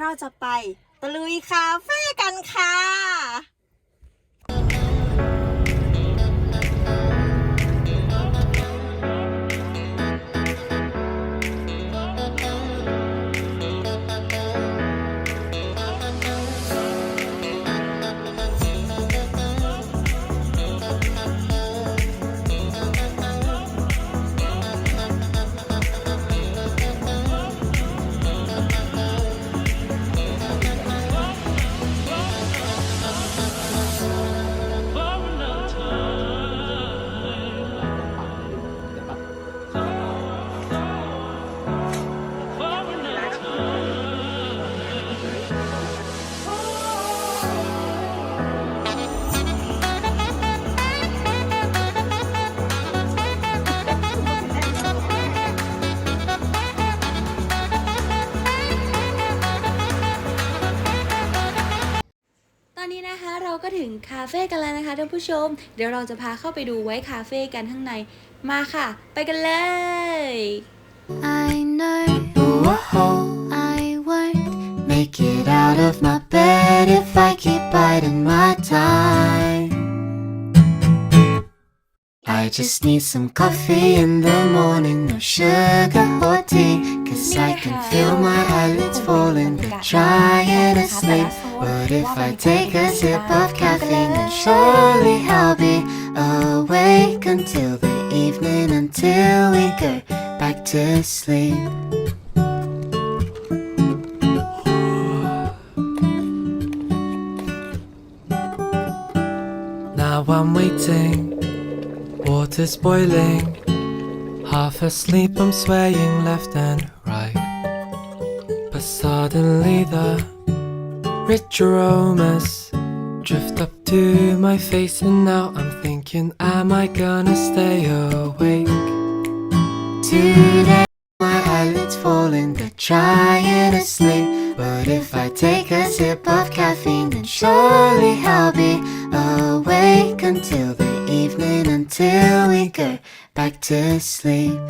เราจะไปตะลุยคาเฟ่กันค่ะ นี้นะคะ เราก็ถึงคาเฟ่กันแล้วนะคะท่านผู้ชม เดี๋ยวเราจะพาเข้าไปดูไว้คาเฟ่กันข้างในมาค่ะ ไปกันเลย I know I won't make it out of my bed if I keep biding my time. I just need some coffee in the morning, no sugar or tea. Cause I can feel my eyelids falling, they're trying to sleep. But if I take a sip of caffeine, then surely I'll be awake until the evening, until we go back to sleep. Now I'm waiting, water's boiling. Half asleep, I'm swaying left and right. But suddenly the aromas drift up to my face, and now I'm thinking, am I gonna stay awake? Today my eyelids falling, they're trying to sleep. But if I take a sip of caffeine, then surely I'll be awake until the evening, until we go back to sleep.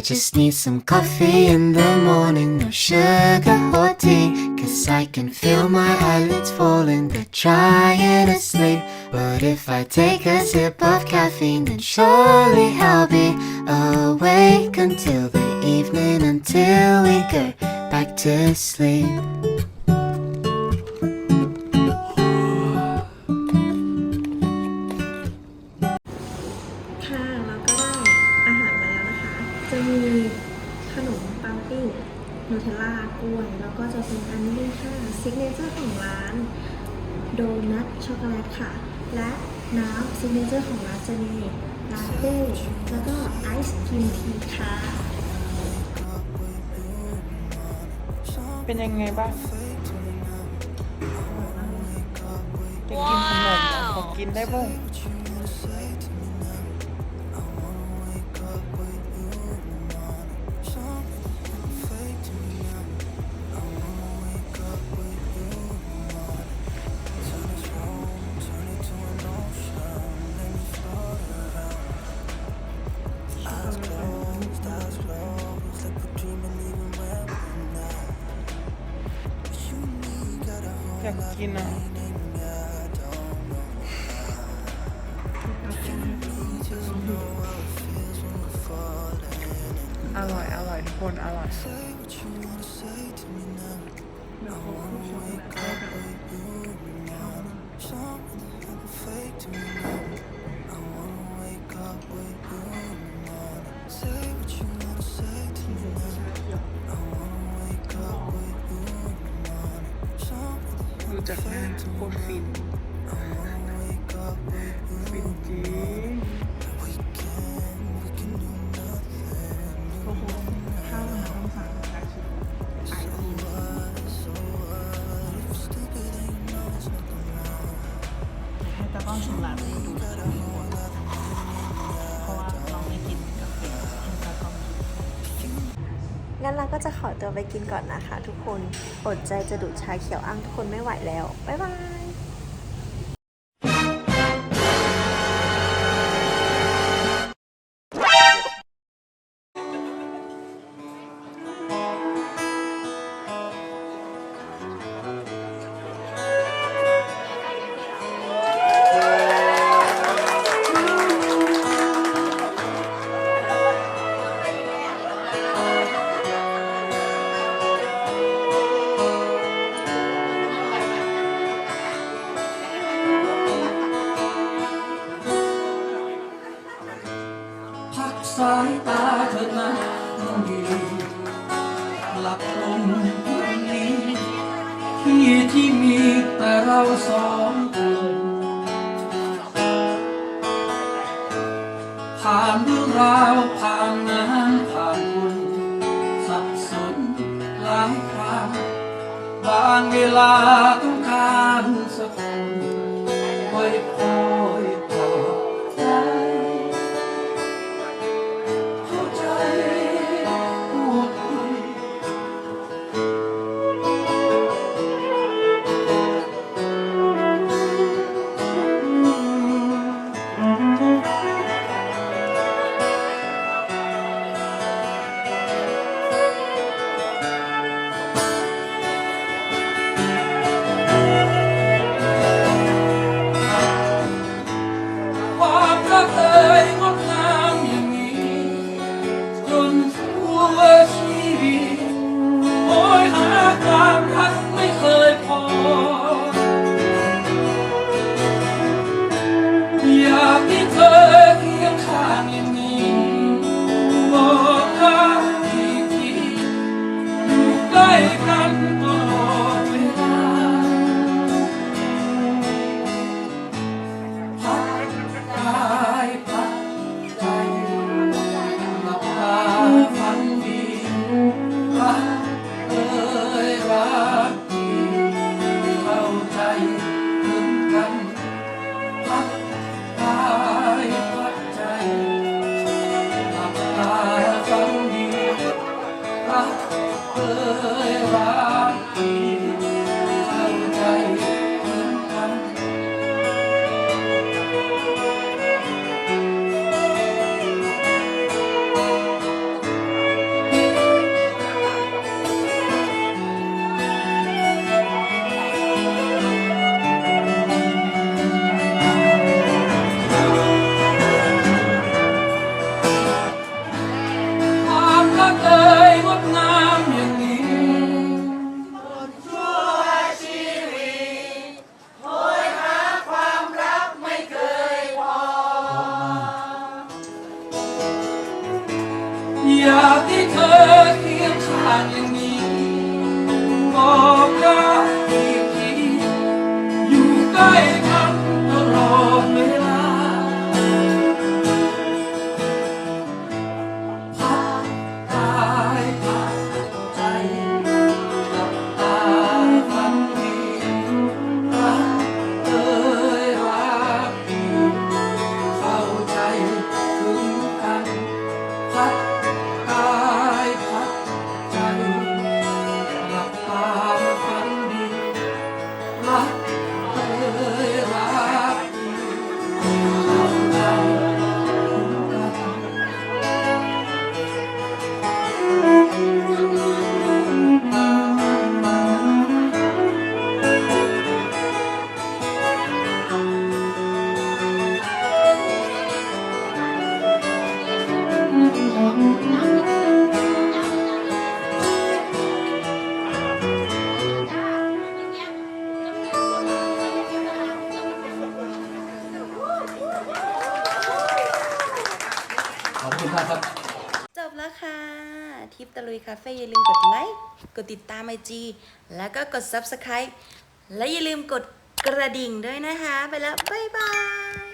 I just need some coffee in the morning, no sugar or tea. Cause I can feel my eyelids falling, they're trying to sleep. But if I take a sip of caffeine, then surely I'll be awake until the evening, until we go back to sleep. ซิกเนเจอร์ของร้านจะมีลาเต้แล้วก็ไอศกรีมทีค่ะเป็นยังไงบ้างจะกินขนมของกินได้บ้าง Так, кіно. Алай, алай, вон алай. Fake to me defiant for me จะขอตัวไปกินก่อนนะคะ ทุกคน อดใจจะดูดชาเขียวอ้างทุกคนไม่ไหวแล้ว บ๊ายบาย ผ่างเวลาต้องการสักคนไว้พอ uns Ruhe schwierig, euer Kampf love. 감사합니다. ตะลุยคาเฟ่อย่าลืมกดไลค์กดติดตามไอจีแล้วก็กด Subscribe และอย่าลืมกดกระดิ่งด้วยนะคะ ไปแล้ว บ๊ายบาย